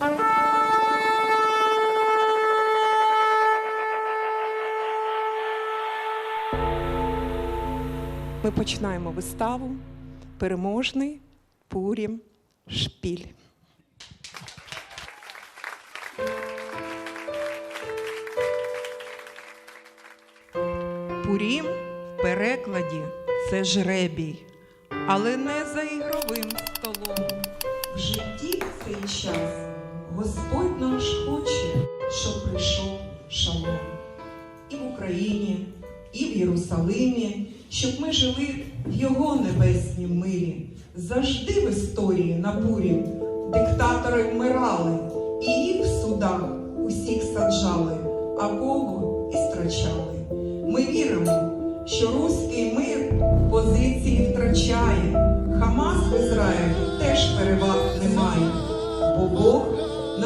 Ми починаємо виставу Переможний Пурім Шпіль. Пурім в перекладі це жребій, але не за ігровим столом. В житті цей час Господь наш хоче, щоб прийшов шалом. І в Україні, і в Єрусалимі, щоб ми жили в його небеснім мирі. Завжди в історії на бурі диктатори вмирали, і їх в судах усіх саджали, а кого і страчали. Ми віримо, що руський мир позиції втрачає. Хамас в Ізраїлі теж переваг немає, бо Бог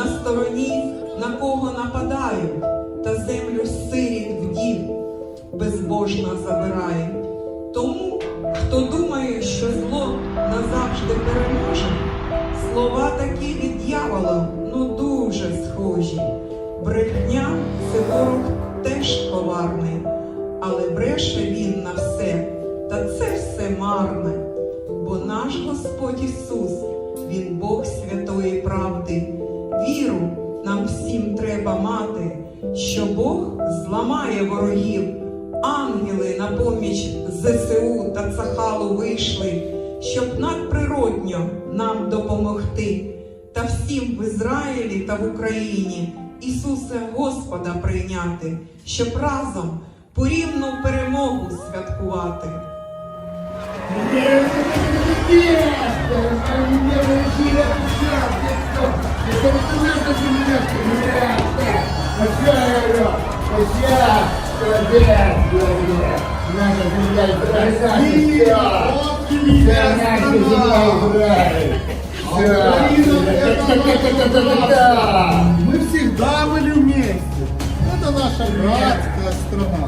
на стороні, на кого нападають, та землю сиріт вдів безбожно забирає. Тому, хто думає, що зло назавжди переможе, слова такі від дьявола, ну дуже схожі. Брехня це ворог теж коварний, але бреше він на все, та це все марне. Бо наш Господь Ісус, Він Бог святої правди. Треба мати, що Бог зламає ворогів. Ангели на поміч ЗСУ та Цахалу вийшли, щоб надприродньо нам допомогти. Та всім в Ізраїлі та в Україні Ісуса Господа прийняти, щоб разом порівну перемогу святкувати. Мы всегда были вместе. Это наша братская страна.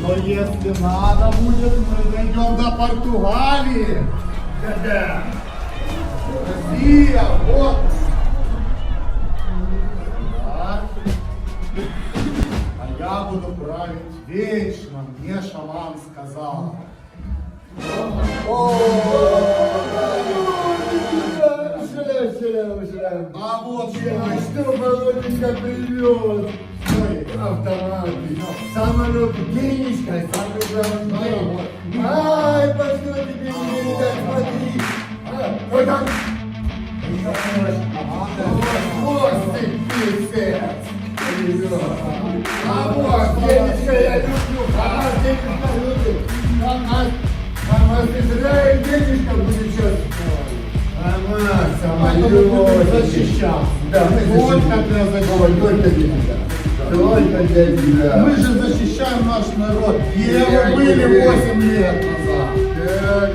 Но если надо будет, мы дойдем до Португалии. Да-да. Россия, вот. я буду править вечно, мне шаман сказал. А вот А что Володенька привез? Ой, автоматы, самолет, денежка, самый главный. Ай, пошел тебе не видать, смотри. А, Вот там. Вот ты, писец. А защищал. Да, Только для защиты. Только для тебя. Только для тебя. Мы же защищаем наш народ. Где Я вы были тебе- 8 лет назад?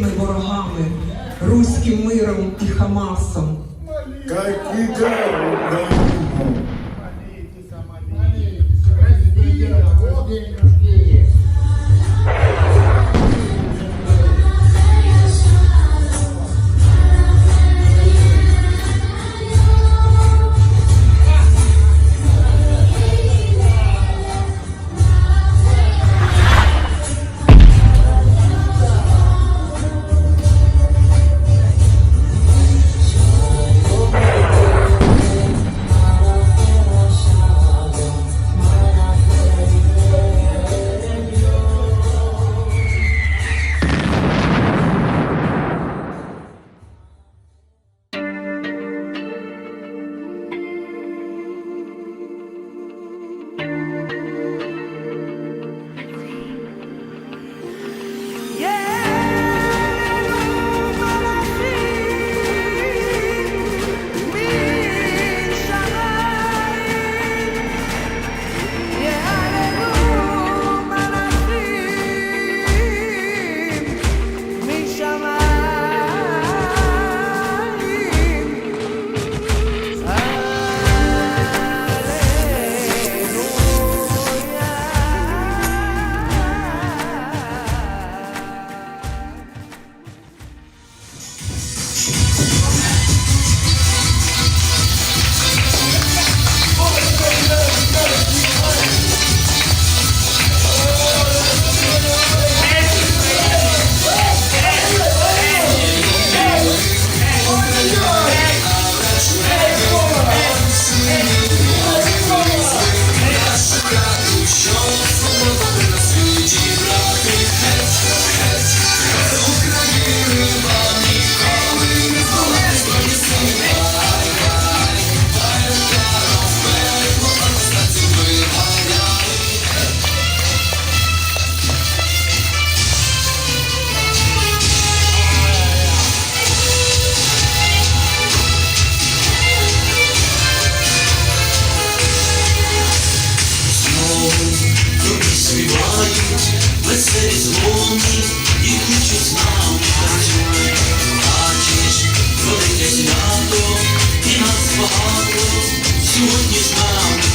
Цими ворогами, руським миром і Хамасом. Как for all you, you smile.